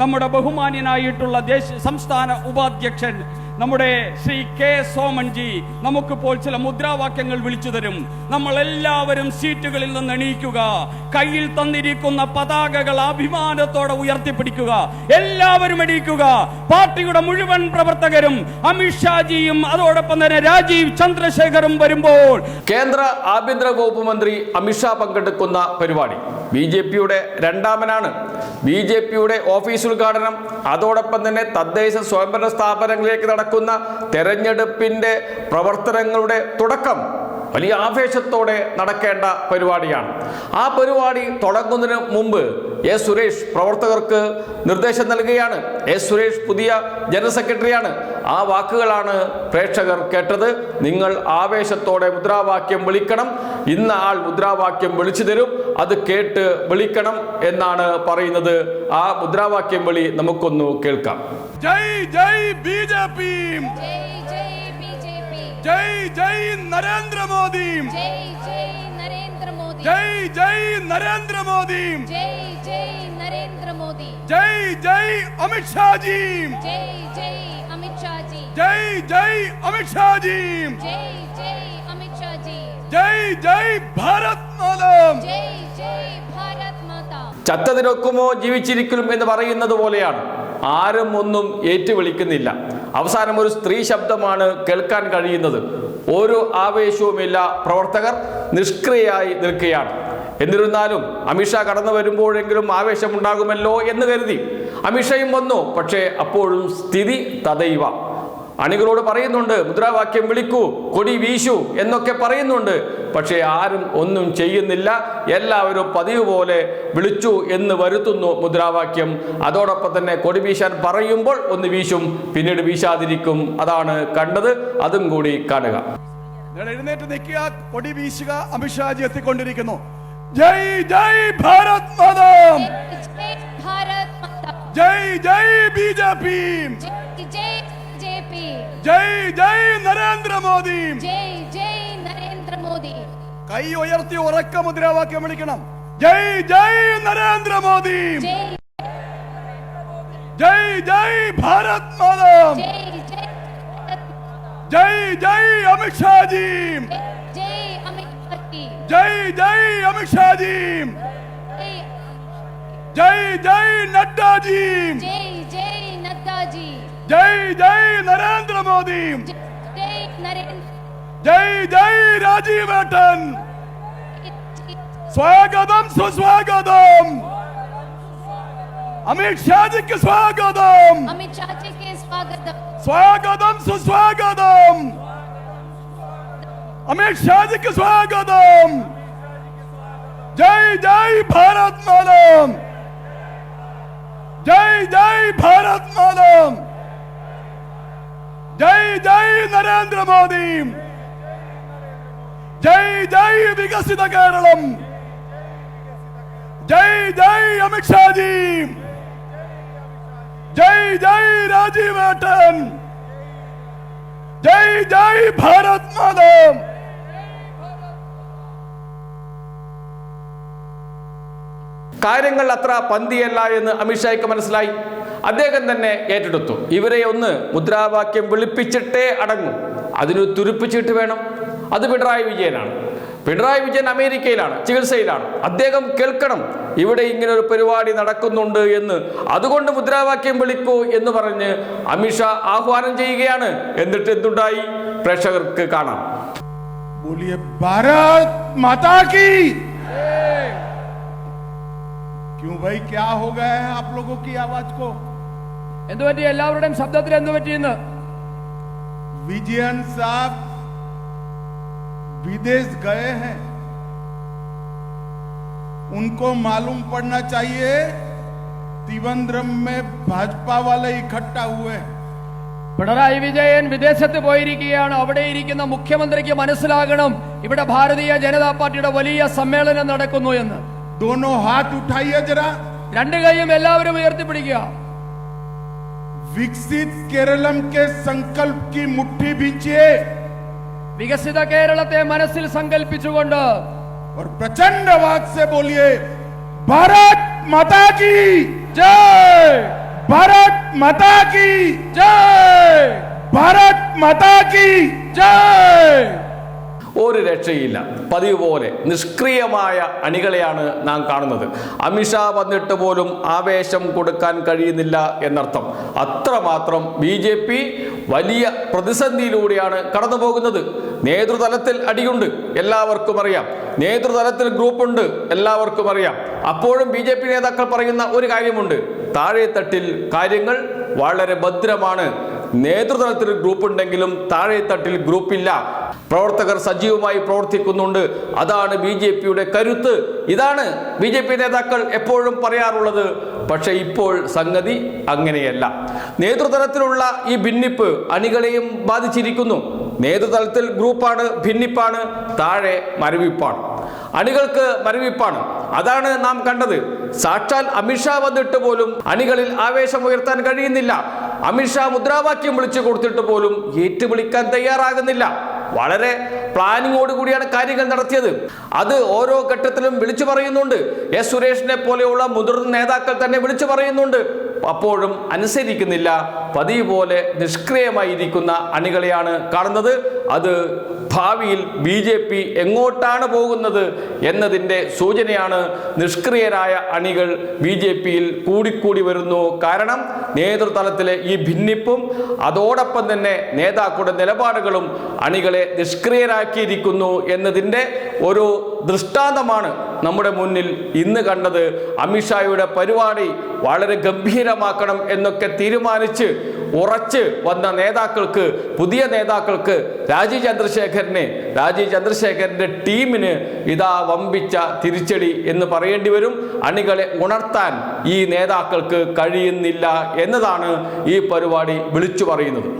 നമ്മുടെ ബഹുമാന്യനായിട്ടുള്ള ദേശീയ സംസ്ഥാന ഉപാധ്യക്ഷൻ നമ്മുടെ ശ്രീ കെ സോമൻജി നമുക്കിപ്പോൾ ചില മുദ്രാവാക്യങ്ങൾ വിളിച്ചു തരും. നമ്മൾ എല്ലാവരും സീറ്റുകളിൽ നിന്ന് എണീക്കുക. കയ്യിൽ തന്നിരിക്കുന്ന പതാകകൾ അഭിമാനത്തോടെ ഉയർത്തിപ്പിടിക്കുക. എല്ലാവരും എണീക്കുക. പാർട്ടിയുടെ മുഴുവൻ പ്രവർത്തകരും അമിത്ഷാജിയും അതോടൊപ്പം തന്നെ രാജീവ് ചന്ദ്രശേഖറും വരുമ്പോൾ കേന്ദ്ര ആഭ്യന്തര വകുപ്പ് മന്ത്രി അമിത്ഷാ പങ്കെടുക്കുന്ന പരിപാടി. ബി ജെ പിയുടെ രണ്ടാമനാണ്. ബി ജെ പിയുടെ ഓഫീസ് ഉദ്ഘാടനം അതോടൊപ്പം തന്നെ തദ്ദേശ സ്വയംഭരണ സ്ഥാപനങ്ങളിലേക്ക് നടക്കുന്ന തെരഞ്ഞെടുപ്പിന്റെ പ്രവർത്തനങ്ങളുടെ തുടക്കം. വലിയ ആവേശത്തോടെ നടക്കേണ്ട പരിപാടിയാണ്. ആ പരിപാടി തുടങ്ങുന്നതിന് മുമ്പ് എ സുരേഷ് പ്രവർത്തകർക്ക് നിർദ്ദേശം നൽകുകയാണ്. എ സുരേഷ് പുതിയ ജനറൽ സെക്രട്ടറിയാണ്. ആ വാക്കുകളാണ് പ്രേക്ഷകർ കേട്ടത്. നിങ്ങൾ ആവേശത്തോടെ മുദ്രാവാക്യം വിളിക്കണം. ഇന്ന ആൾ മുദ്രാവാക്യം വിളിച്ചു തരും. അത് കേട്ട് വിളിക്കണം എന്നാണ് പറയുന്നത്. ആ മുദ്രാവാക്യം വിളി നമുക്കൊന്ന് കേൾക്കാം. ജയ് ജയ് ബി ജെ പി. ജയ് ജയ് നരേന്ദ്രമോദി ജയ് ജയ് നരേന്ദ്രമോദി ജയ് ജയ് നരേന്ദ്രമോദി ജയ് ജയ് നരേന്ദ്രമോദി ജയ് ജയ് അമിത് ഷാജി ജയ് ജയ് അമിത് ഷാജി ജയ് ജയ് അമിത് ഷാജി ജയ് ജയ് അമിത് ഷാജി ജയ് ജയ് ഭാരത് മാതാ ജയ് ജയ് ഭാരത് മാതാ ചത്തതിനൊക്കുമോ ജീവിച്ചിരിക്കും എന്ന് പറയുന്നത് പോലെയാണ് ആരും ഒന്നും ഏറ്റുവിളിക്കുന്നില്ല അവസാനം ഒരു സ്ത്രീ ശബ്ദമാണ് കേൾക്കാൻ കഴിയുന്നത്. ഒരു ആവേശവുമില്ല. പ്രവർത്തകർ നിഷ്ക്രിയായി നിൽക്കുകയാണ്. എന്നിരുന്നാലും അമിത്ഷാ കടന്നു വരുമ്പോഴെങ്കിലും ആവേശമുണ്ടാകുമല്ലോ എന്ന് കരുതി. അമിത്ഷയും വന്നു. പക്ഷേ അപ്പോഴും സ്ഥിതി തദൈവ അണികളോട് പറയുന്നുണ്ട് മുദ്രാവാക്യം വിളിക്കൂ കൊടി വീശു എന്നൊക്കെ പറയുന്നുണ്ട്. പക്ഷേ ആരും ഒന്നും ചെയ്യുന്നില്ല. എല്ലാവരും പതിവ് പോലെ വിളിച്ചു എന്ന് വരുത്തുന്നു മുദ്രാവാക്യം. അതോടൊപ്പം തന്നെ കൊടി വീശാൻ പറയുമ്പോൾ ഒന്ന് വീശും പിന്നീട് വീശാതിരിക്കും. അതാണ് കണ്ടത്. അതും കൂടി കാണുക. എഴുന്നേറ്റ് നിൽക്കുക. കൊടി വീശുക. അമിത്ഷാജി എത്തിക്കൊണ്ടിരിക്കുന്നു. ജയ് ജയ് ഭാരത് മതം. ജയ് ജയ് ബി ജെ പി. जय जय बीजेपी ജയ് ജയ് നരേന്ദ്രമോദി जय जय नरेंद्र मोदी കൈ ഉയർത്തി ഉറക്ക മുദ്രാവാക്യം വിളിക്കണം ജയ് ജയ് നരേന്ദ്രമോദി जय ജയ് ജയ് ഭാരത് മാതാം जय जय भारत ജയ് ജയ് അമിത്ഷാജി जय जय अमित शाह जी ജയ് ജയ് അമിത്ഷാജി जय ജയ് ജയ് നഡ്ഡാജി जय जय नड्डा जी जय जय नरेंद्र मोदी जय जय राजीव अटन स्वागतम सुस्वागतम अमित शाह जी के स्वागतम अमित शाह जी के स्वागतम स्वागतम सुस्वागतम अमित शाह जी के स्वागतम जय जय भारत मालम जय जय भारत मालम ജയ് ജയ് നരേന്ദ്രമോദി. ജയ് ജയ് വികസിത കേരളം. ജയ് ജയ് അമിത്ഷാജി ജയ് ജയ് രാജീവേട്ടൻ ജയ് ജയ് ഭാരത് മാതാം. കാര്യങ്ങൾ അത്ര പന്തിയല്ല എന്ന് അമിത്ഷായ്ക്ക് മനസ്സിലായി. അദ്ദേഹം തന്നെ ഏറ്റെടുത്തു ഇവരെ ഒന്ന് മുദ്രാവാക്യം വിളിപ്പിച്ചിട്ടേ അടങ്ങും അതിന് തുരുപ്പിച്ചിട്ട് വേണം അത് പിണറായി വിജയനാണ് പിണറായി വിജയൻ അമേരിക്കയിലാണ് ചികിത്സയിലാണ് അദ്ദേഹം കേൾക്കണം ഇവിടെ ഇങ്ങനെ ഒരു പരിപാടി നടക്കുന്നുണ്ട് എന്ന് അതുകൊണ്ട് മുദ്രാവാക്യം വിളിക്കൂ എന്ന് പറഞ്ഞ് അമിത്ഷാ ആഹ്വാനം ചെയ്യുകയാണ് എന്നിട്ട് എന്തുണ്ടായി പ്രേക്ഷകർക്ക് കാണാം बोलिए भारत माता की क्यों भाई क्या हो गया है आप लोगों की आवाज को എന്തു പറ്റി എല്ലാവരുടെയും ശബ്ദത്തിൽ എന്തു പറ്റിയെന്ന് विजयन साहब विदेश गए हैं उनको मालूम पड़ना चाहिए त्रिवेंद्रम में भाजपा वाले इकट्ठा हुए हैं പിണറായി വിജയൻ വിദേശത്ത് പോയിരിക്കുകയാണ് അവിടെ ഇരിക്കുന്ന മുഖ്യമന്ത്രിക്ക് മനസ്സിലാകണം ഇവിടെ ഭാരതീയ ജനതാ പാർട്ടിയുടെ വലിയ സമ്മേളനം നടക്കുന്നു എന്ന് दोनों हाथ उठाइए जरा രണ്ടു കൈയും എല്ലാവരും ഉയർത്തിപ്പിടിക്കുക विकसित केरलम के संकल्प की मुट्ठी भींचिए വികസിത കേരളത്തെ മനസ്സിൽ സങ്കല്പിച്ചുകൊണ്ട് और प्रचंड आवाज से बोलिए भारत माता की ജയ് माता की ജയ് भारत माता की ജയ് ഒരു രക്ഷയില്ല. പതിവ് പോലെ നിഷ്ക്രിയമായ അണികളെയാണ് നാം കാണുന്നത്. അമിത്ഷാ വന്നിട്ട് പോലും ആവേശം കൊടുക്കാൻ കഴിയുന്നില്ല എന്നർത്ഥം. അത്രമാത്രം ബി ജെ പി വലിയ പ്രതിസന്ധിയിലൂടെയാണ് കടന്നു പോകുന്നത് നേതൃതലത്തിൽ അടിയുണ്ട്. എല്ലാവർക്കും അറിയാം. നേതൃതലത്തിൽ ഗ്രൂപ്പുണ്ട്. എല്ലാവർക്കും അറിയാം. അപ്പോഴും ബി ജെ പി നേതാക്കൾ പറയുന്ന ഒരു കാര്യമുണ്ട്. താഴെത്തട്ടിൽ കാര്യങ്ങൾ വളരെ ഭദ്രമാണ്. നേതൃതലത്തിൽ ഗ്രൂപ്പ് ഉണ്ടെങ്കിലും താഴെത്തട്ടിൽ ഗ്രൂപ്പില്ല. പ്രവർത്തകർ സജീവമായി പ്രവർത്തിക്കുന്നുണ്ട്. അതാണ് ബി ജെ പിയുടെ കരുത്ത്. ഇതാണ് ബി ജെ പി നേതാക്കൾ എപ്പോഴും പറയാറുള്ളത്. പക്ഷെ ഇപ്പോൾ സംഗതി അങ്ങനെയല്ല. നേതൃതലത്തിലുള്ള ഈ ഭിന്നിപ്പ് അണികളെയും ബാധിച്ചിരിക്കുന്നു. നേതൃതലത്തിൽ ഗ്രൂപ്പാണ് ഭിന്നിപ്പാണ് താഴെ മരവിപ്പാണ്. അണികൾക്ക് മരവിപ്പാണ്. അതാണ് നാം കണ്ടത്. സാക്ഷാൽ അമിത്ഷാ വന്നിട്ട് പോലും അണികളിൽ ആവേശം ഉയർത്താൻ കഴിയുന്നില്ല അമിത്ഷാ മുദ്രാവാക്യം വിളിച്ചു കൊടുത്തിട്ട് പോലും ഏറ്റുവിളിക്കാൻ തയ്യാറാകുന്നില്ല. വളരെ പ്ലാനിങ്ങോട് കൂടിയാണ് കാര്യങ്ങൾ നടത്തിയത്. അത് ഓരോ ഘട്ടത്തിലും വിളിച്ചു പറയുന്നുണ്ട്. എസ് സുരേഷിനെ പോലെയുള്ള മുതിർന്ന നേതാക്കൾ തന്നെ വിളിച്ചു പറയുന്നുണ്ട്. അപ്പോഴും അനുസരിക്കുന്നില്ല. പതിവ് പോലെ നിഷ്ക്രിയമായിരിക്കുന്ന അണികളെയാണ് കാണുന്നത്. അത് ഭാവിയിൽ ബി ജെ പി എങ്ങോട്ടാണ് പോകുന്നത് എന്നതിന്റെ സൂചനയാണ് നിഷ്ക്രിയരായ അണികൾ ബി ജെ പിയിൽ കൂടിക്കൂടി വരുന്നു. കാരണം നേതൃതലത്തിലെ ഈ ഭിന്നിപ്പും അതോടൊപ്പം തന്നെ നേതാക്കളുടെ നിലപാടുകളും അണികളെ നിഷ്ക്രിയരാക്കിയിരിക്കുന്നു എന്നതിന്റെ ഒരു ദൃഷ്ടാന്തമാണ് നമ്മുടെ മുന്നിൽ ഇന്ന് കണ്ടത്. അമിത്ഷായുടെ പരിപാടി വളരെ ഗംഭീരമാക്കണം എന്നൊക്കെ തീരുമാനിച്ച് ഉറച്ച് വന്ന നേതാക്കൾക്ക് പുതിയ നേതാക്കൾക്ക് രാജീവ് ചന്ദ്രശേഖരന് രാജീവ് ചന്ദ്രശേഖരന്റെ ടീമിന് ഇതാ വമ്പിച്ച തിരിച്ചടി എന്ന് പറയേണ്ടി വരും. അണികളെ ഉണർത്താൻ ഈ നേതാക്കൾക്ക് കഴിയുന്നില്ല എന്നതാണ് ഈ പരിപാടി വിളിച്ചു പറയുന്നത്.